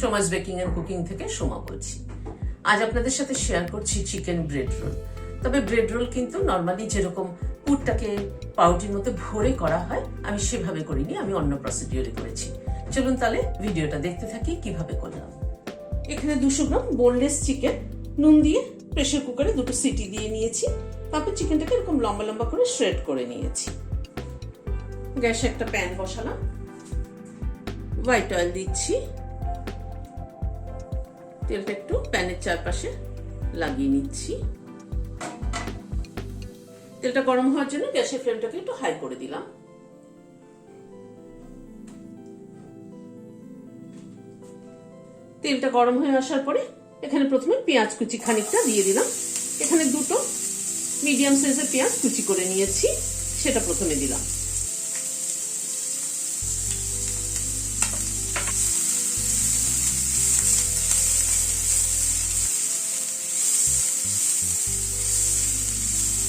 Soma's baking and cooking থেকে সোমা বলছি। আজ আপনাদের সাথে শেয়ার করছি চিকেন ব্রেড রোল তবে ব্রেড রোল কিন্তু নর্মালি যেরকম পুরটাকে পাউটির মধ্যে ভরে করা হয়, আমি সেভাবে করিনি, আমি অন্য প্রসিডিওরে করেছি। চলুন তাহলে ভিডিওটা দেখতে থাকি, কীভাবে করলাম। এখানে দুশো গ্রাম বোনলেস চিকেন নুন দিয়ে প্রেশার কুকারে দুটো সিটি দিয়ে নিয়েছি, তারপর চিকেনটাকে এরকম লম্বা লম্বা করে শ্রেড করে নিয়েছি। গ্যাসে একটা প্যান বসালাম। হোয়াইট অয়েল দিচ্ছি। তেলটা একটু প্যানের চারপাশে লাগিয়ে নিচ্ছি। তেলটা গরম হওয়ার জন্য গ্যাসের ফ্লেমটাকে একটু হাই করে দিলাম। তেলটা গরম হয়ে আসার পরে এখানে প্রথমে পেঁয়াজ কুচি খানিকটা দিয়ে দিলাম। এখানে দুটো মিডিয়াম সাইজের পেঁয়াজ কুচি করে নিয়েছি, সেটা প্রথমে দিলাম।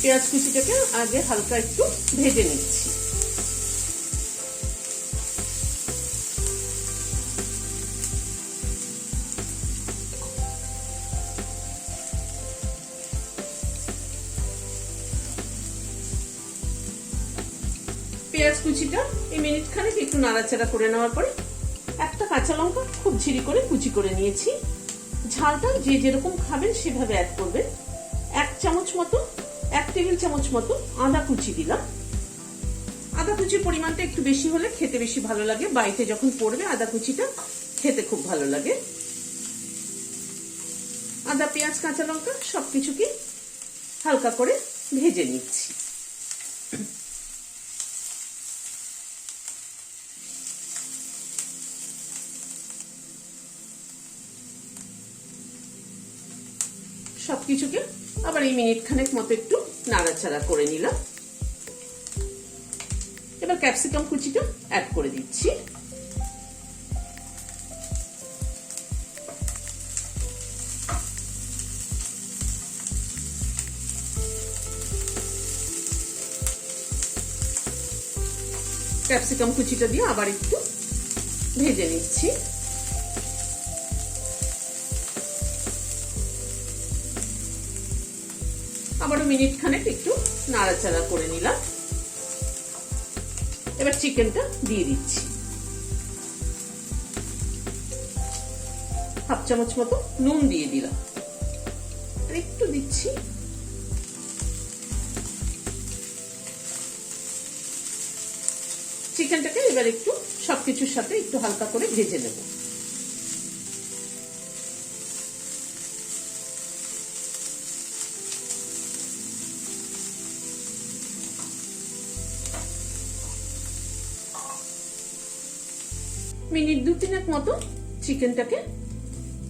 পেঁয়াজ কুচিটাকে আগে হালকা একটু ভেজে নিচ্ছি। পেঁয়াজ কুচিটা এই মিনিট খানেক একটু নাড়াচাড়া করে নেওয়ার পরে একটা কাঁচা লঙ্কা খুব ঝিরি করে কুচি করে নিয়েছি। ঝালটা যে যেরকম খাবেন সেভাবে অ্যাড করবেন। এক চামচ মতো এক টেবিল চামচ মতো আদা কুচি দিলাম। আদা কুচির পরিমাণটা একটু বেশি হলে খেতে বেশি ভালো লাগে। বাড়িতে যখন পড়বে, আদা কুচিটা খেতে খুব ভালো লাগে। আদা, পেঁয়াজ, কাঁচা লঙ্কা সবকিছুকে হালকা করে ভেজে নিচ্ছি। সবকিছুকে আবার এই মিনিট খানেক মতো একটু নাড়াচাড়া করে নিলাম। এবার ক্যাপসিকাম কুচিটা অ্যাড করে দিচ্ছি। ক্যাপসিকাম কুচিটা দিয়ে আবার একটু ভেজে নিচ্ছি। আবারও মিনিট খানেক একটু নাড়াচাড়া করে নিলাম। এবার চিকেনটা দিয়ে দিচ্ছি। হাফ চামচ মতো নুন দিয়ে দিলাম। একটু দিচ্ছি। চিকেনটাকে এবার একটু সবকিছুর সাথে একটু হালকা করে ভেজে নেব। মিনিট দু তিনেক মতো চিকেনটাকে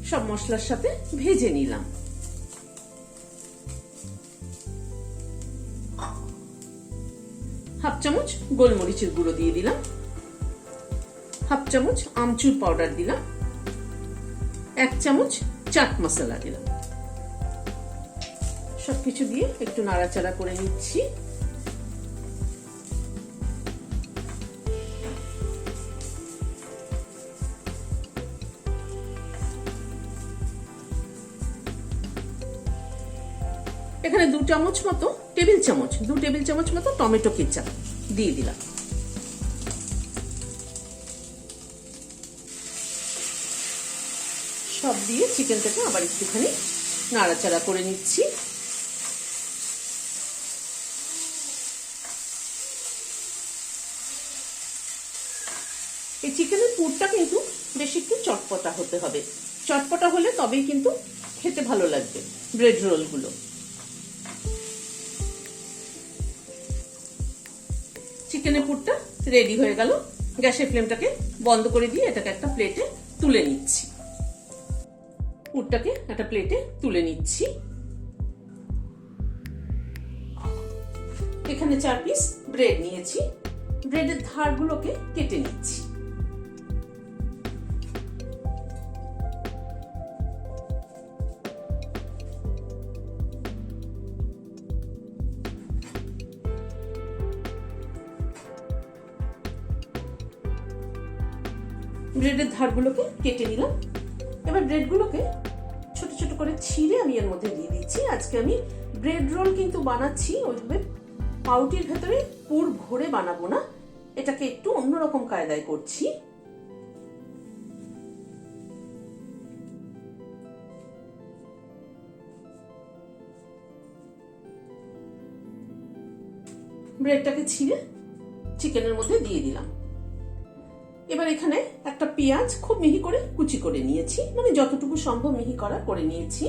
সব মশলার সাথে ভেজে নিলাম। হাফ চামচ গোলমরিচের গুঁড়ো দিয়ে দিলাম। হাফ চামচ আমচুর পাউডার দিলাম। এক চামচ চাট মশলা দিলাম। সবকিছু দিয়ে একটু নাড়াচাড়া করে নিচ্ছি। এখানে দু চামচ মতো টেবিল চামচ, দু টেবিল চামচ মতো টমেটো কেচাপ দিয়ে দিলাম। সব দিয়ে চিকেনটাকে আবার একটুখানি নাড়াচাড়া করে নিচ্ছি। এই চিকেনের পুরটা কিন্তু বেশ একটু চটপটা হতে হবে। চটপটা হলে তবেই কিন্তু খেতে ভালো লাগবে ব্রেড রোলগুলো। চিকেনের পুরটা রেডি হয়ে গেল। গ্যাসের ফ্লেমটাকে বন্ধ করে দিয়ে এটাকে একটা প্লেটে তুলে নিচ্ছি। পুরটাকে একটা প্লেটে তুলে নিচ্ছি। এখানে চার পিস ব্রেড নিয়েছি। ব্রেডের ধারগুলোকে কেটে নিচ্ছি। ব্রেডের ধারগুলোকে কেটে নিলাম। এবার ব্রেডগুলোকে ছোট ছোট করে ছিঁড়ে আমি এর মধ্যে দিয়ে দিচ্ছি। আজকে আমি ব্রেড রোল কিন্তু বানাচ্ছি, ওইভাবে পাউটির ভেতরে পুর ভরে বানাবো না। এটাকে একটু অন্যরকম কায়দায় করছি। ব্রেডটাকে ছিঁড়ে চিকেনের মধ্যে দিয়ে দিলাম। এবার এখানে একটা পেঁয়াজ খুব মিহি করে কুচি করে নিয়েছি। মানে যতটুকু সম্ভব মিহি করা করে নিয়েছি।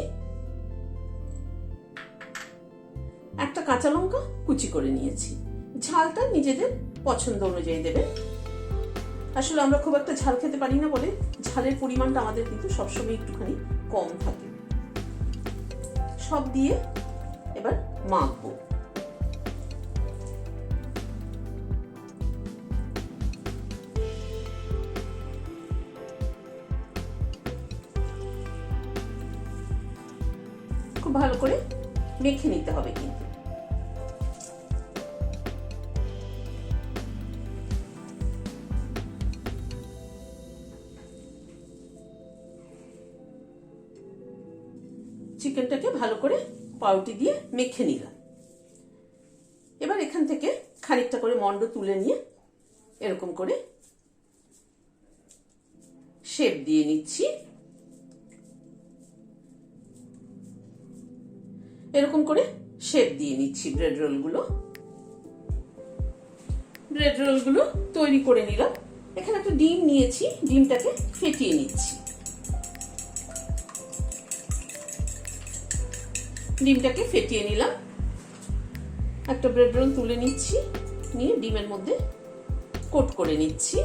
একটা কাঁচা লঙ্কা কুচি করে নিয়েছি। ঝালটা নিজেদের পছন্দ অনুযায়ী দেবেন আসলে আমরা খুব একটা ঝাল খেতে পারি না বলে ঝালের পরিমাণটা আমাদের কিন্তু সবসময় একটুখানি কম থাকে। সব দিয়ে এবার মাখবো। ভালো করে মেখে নিতে হবে কিন্তু। চিকেনটাকে ভালো করে পাউটি দিয়ে মেখে নিলাম। এবার এখান থেকে খানিকটা করে মন্ড তুলে নিয়ে এরকম করে শেপ দিয়ে নিচ্ছি। এরকম করে শেপ দিয়ে নিচ্ছি ব্রেড রোলগুলো ব্রেড রোলগুলো তৈরি করে নিলাম। এখানে একটা ডিম নিয়েছি, ডিমটাকে ফেটিয়ে নিচ্ছি। ডিমটাকে ফেটিয়ে নিলাম। একটা ব্রেড রোল তুলে নিচ্ছি, নিয়ে ডিমের মধ্যে কোট করে নিচ্ছি।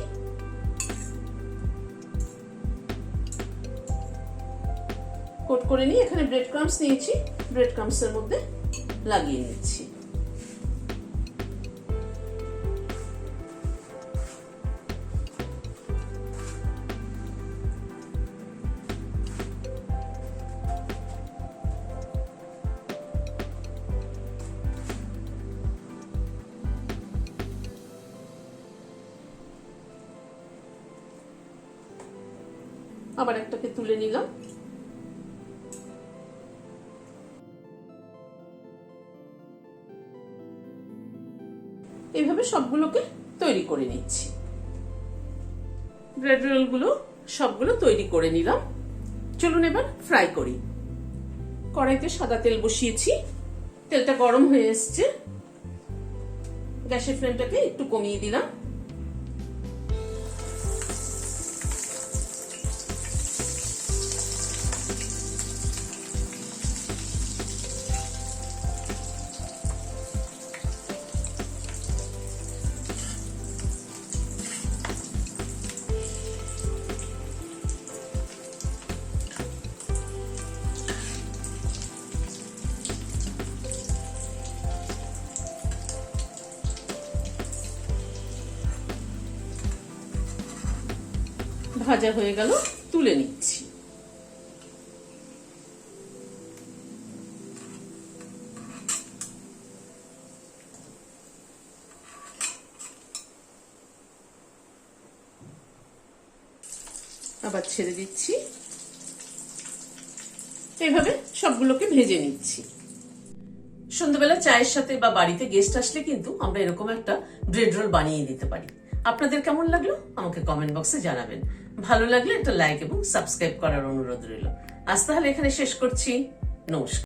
কোট করে নিয়ে এখানে ব্রেড ক্রামস নিয়েছি। ব্রেড ক্রামসের মধ্যে লাগিয়ে নিচ্ছি। আবার একটাকে তুলে নিলাম। এইভাবে সবগুলোকে তৈরি করে নিচ্ছি। ব্রেড রোলগুলো সবগুলো তৈরি করে নিলাম। চলুন এবার ফ্রাই করি। কড়াইতে সাদা তেল বসিয়েছি। তেলটা গরম হয়ে এসছে। গ্যাসের ফ্লেমটাকে একটু কমিয়ে দিলাম। ভাজা হয়ে গেল, তুলে নিচ্ছি। আবার ছেড়ে দিচ্ছি। এইভাবে সবগুলোকে ভেজে নিচ্ছি। সন্ধ্যাবেলা চায়ের সাথে বা বাড়িতে গেস্ট আসলে কিন্তু আমরা এরকম একটা ব্রেড রোল বানিয়ে দিতে পারি। আপনাদের কেমন লাগল? আমাকে কমেন্ট বক্সে জানাবেন। ভালো লাগলে একটা লাইক এবং সাবস্ক্রাইব করার অনুরোধ রইল। আজ তাহলে এখানে শেষ করছি। নমস্কার।